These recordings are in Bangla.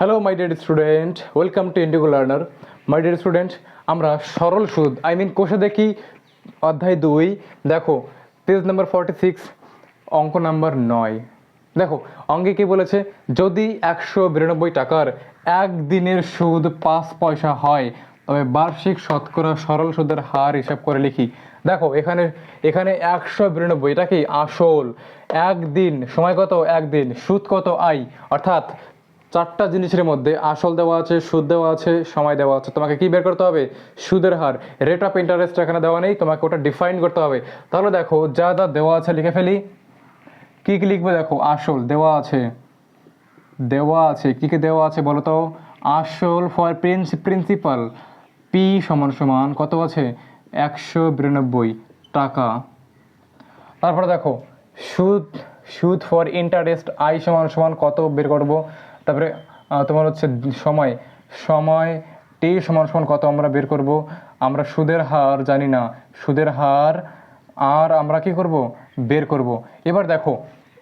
Hello my dear student welcome to Indigo learner my dear student আমরা সরল সুদ আই মিন কোষে দেখি, অধ্যায় দুই, দেখো পেজ নাম্বার ফর্টি সিক্স অঙ্ক নাম্বার নয়। দেখো, অঙ্কে কি বলেছে? যদি একশো বিরানব্বই টাকার একদিনের সুদ পাঁচ পয়সা হয়, তবে বার্ষিক শতকরা সরল সুদের হার হিসাব করে লিখি। দেখো, এখানে এখানে একশো বিরানব্বই, এটা কি আসল? একদিন, সময় কত? একদিন, সুদ কত? আই অর্থাৎ চারটা জিনিসের মধ্যে আসল দেওয়া আছে, সুদ দেওয়া আছে, সময় দেওয়া আছে। তোমাকে কি বের করতে হবে? সুদের হার। রেট অফ ইন্টারেস্ট এখানে দেওয়া নেই, তোমাকে ওটা ডিফাইন করতে হবে। তাহলে দেখো, যা যা দেওয়া আছে লিখে ফেলি। কি কি লিখবে দেখো? আসল দেওয়া আছে। দেওয়া আছে। কি কি দেওয়া আছে বলো তো? আসল ফর প্রিন্স প্রিন্সিপাল পি সমান সমান কত আছে? একশো বিরানব্বই টাকা। তারপরে দেখো, সুদ সুদ ফর ইন্টারেস্ট আই সমান সমান কত বের করব? তারপরে তোমার হচ্ছে সময়। সময় টি সমান সমান কত আমরা বের করব? আমরা সুদের হার জানি না। সুদের হার, আর আমরা কি করব? বের করব। এবার দেখো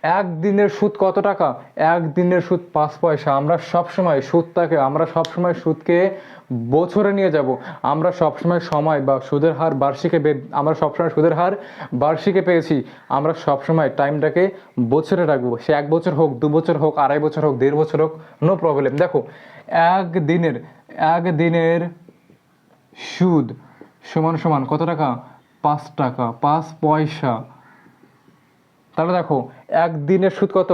একদিনের সুদ কত টাকা? একদিনের সুদ পাঁচ পয়সা। আমরা সব সময় সুদটাকে আমরা সব সময় সুদকে বছরে নিয়ে যাব। আমরা সবসময় সময় বা সুদের হার বার্ষিকে আমরা সবসময় সুদের হার বার্ষিকে পেয়েছি। আমরা সবসময় টাইমটাকে বছরে রাখব। সে এক বছর হোক, দু বছর হোক, আড়াই বছর হোক, দেড় বছর হোক নো প্রবলেম দেখো এক দিনের এক দিনের সুদ সমান সমান কত টাকা? পাঁচ টাকা। পাঁচ পয়সা। তাহলে দেখো একদিনের সুদ কত?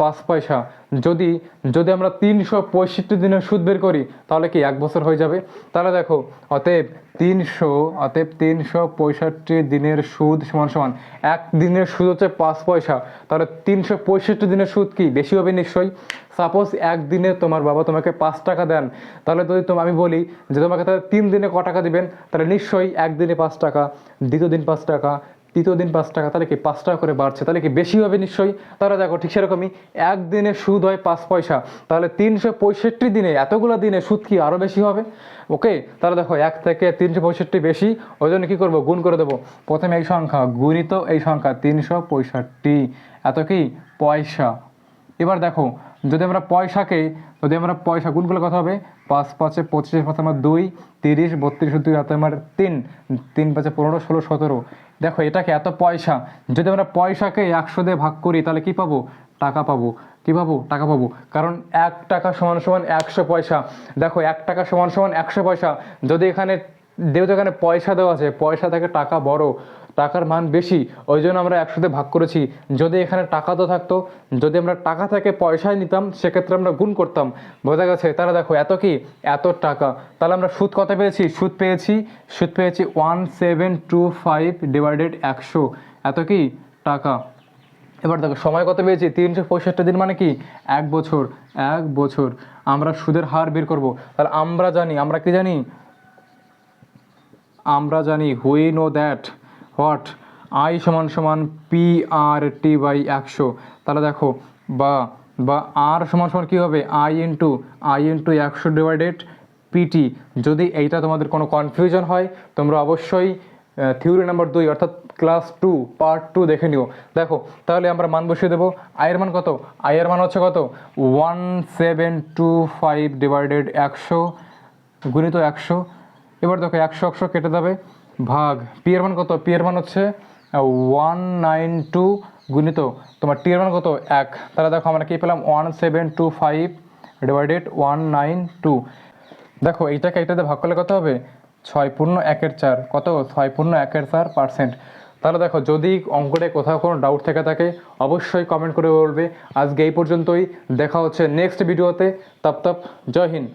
পাঁচ পয়সা। যদি যদি আমরা তিনশো পঁয়ষট্টি দিনের সুদ বের করি, তাহলে কি এক বছর হয়ে যাবে? তাহলে দেখো, অতএব তিনশো অতএব তিনশো পঁয়ষট্টি দিনের সুদ সমান সমান, এক দিনের সুদ হচ্ছে পাঁচ পয়সা। তাহলে তিনশো পঁয়ষট্টি দিনের সুদ কি? বেশি হবে নিশ্চয়ই। সাপোজ একদিনে তোমার বাবা তোমাকে পাঁচ টাকা দেন, তাহলে যদি তোমা, আমি বলি যে তোমাকে তাহলে তিন দিনে ক টাকা দিবেন? তাহলে নিশ্চয়ই একদিনে পাঁচ টাকা, দ্বিতীয় দিন পাঁচ টাকা তৃতীয় দিন পাঁচ টাকা, তাহলে কি পাঁচ টাকা করে বাড়ছে? তাহলে কি বেশি হবে নিশ্চয়ই? তাহলে দেখো ঠিক সেরকমই, একদিনে সুদ হয় পাঁচ পয়সা, তাহলে তিনশো পঁয়ষট্টি দিনে এতগুলো দিনে সুদ কি আরও বেশি হবে? ওকে তাহলে দেখো এক থেকে তিনশো পঁয়ষট্টি বেশি, ওই জন্য কী করব? গুণ করে দেবো। প্রথমে এই সংখ্যা, গুণিত এই সংখ্যা, তিনশো পঁয়ষট্টি, এত কি? পয়সা। এবার দেখো যদি আমরা পয়সাকে, যদি আমরা পয়সা গুণ করলে কথা হবে, পাঁচ পাঁচে পঁচিশ, পাঁচ আমার দুই, তিরিশ, বত্রিশ, দুই হাতে আমার তিন তিন পাঁচে পনেরো, ষোলো, সতেরো। দেখো, এটাকে এত পয়সা, যদি আমরা পয়সাকে একশো দিয়ে ভাগ করি, তাহলে কি পাবো? টাকা পাবো। কি পাবো? টাকা পাবো। কারণ এক টাকা সমান সমান একশো পয়সা। দেখো, এক টাকা সমান সমান একশো পয়সা। যদি এখানে যেহেতু এখানে পয়সা দেওয়া আছে, পয়সা থেকে টাকা বড়, টাকার মান বেশি, ওই জন্য আমরা একসাথে ভাগ করেছি। যদি এখানে টাকা তো থাকতো, যদি আমরা টাকা থেকে পয়সায় নিতাম, সেক্ষেত্রে আমরা গুণ করতাম। বোঝা গেছে? তাহলে দেখো, এত কি? এত টাকা। তাহলে আমরা সুদ কত পেয়েছি? সুদ পেয়েছি সুদ পেয়েছি one seven two five divided একশো। এত কি? টাকা। এবার দেখো, সময় কত পেয়েছি? তিনশো পঁয়ষট্টি দিন মানে কি? এক বছর। এক বছর। আমরা সুদের হার বের করব। তাহলে আমরা জানি, আমরা কি জানি? আমরা জানি we know that what I সমান সমান পি আর টি বাই একশো। তাহলে দেখো, বা বা আর সমান সমান কী হবে? আই ইন্টু আই ইন্টু একশো ডিভাইডেড পিটি যদি এইটা তোমাদের কোনো কনফিউশন হয়, তোমরা অবশ্যই থিওরি নাম্বার দুই, অর্থাৎ ক্লাস টু পার্ট টু দেখে নিও। দেখো, তাহলে আমরা মান বসিয়ে দেবো। আয়ের মান কত? আয়ের মান হচ্ছে কত? One seven two five divided একশো, গুণিত একশো। এবার দেখো একশো একশো কেটে যাবে। ভাগ পি এর মান কত? পি এর মান হচ্ছে ওয়ান নাইন টু গুণিত, তোমার টি এর মান কত? এক। তাহলে দেখো আমরা কী পেলাম? One seven two five divided one nine two দেখো এইটাকে এইটাতে ভাগ করলে কত হবে? ছয় পূর্ণ একের চার। কত? ছয় পূর্ণ একের চার পার্সেন্ট তাহলে দেখো, যদি অঙ্কটায় কোথাও কোনো ডাউট থেকে থাকে, অবশ্যই কমেন্ট করে বলবে। আজকে এই পর্যন্তই। দেখা হচ্ছে নেক্সট ভিডিওতে তপ তপ, জয় হিন্দ।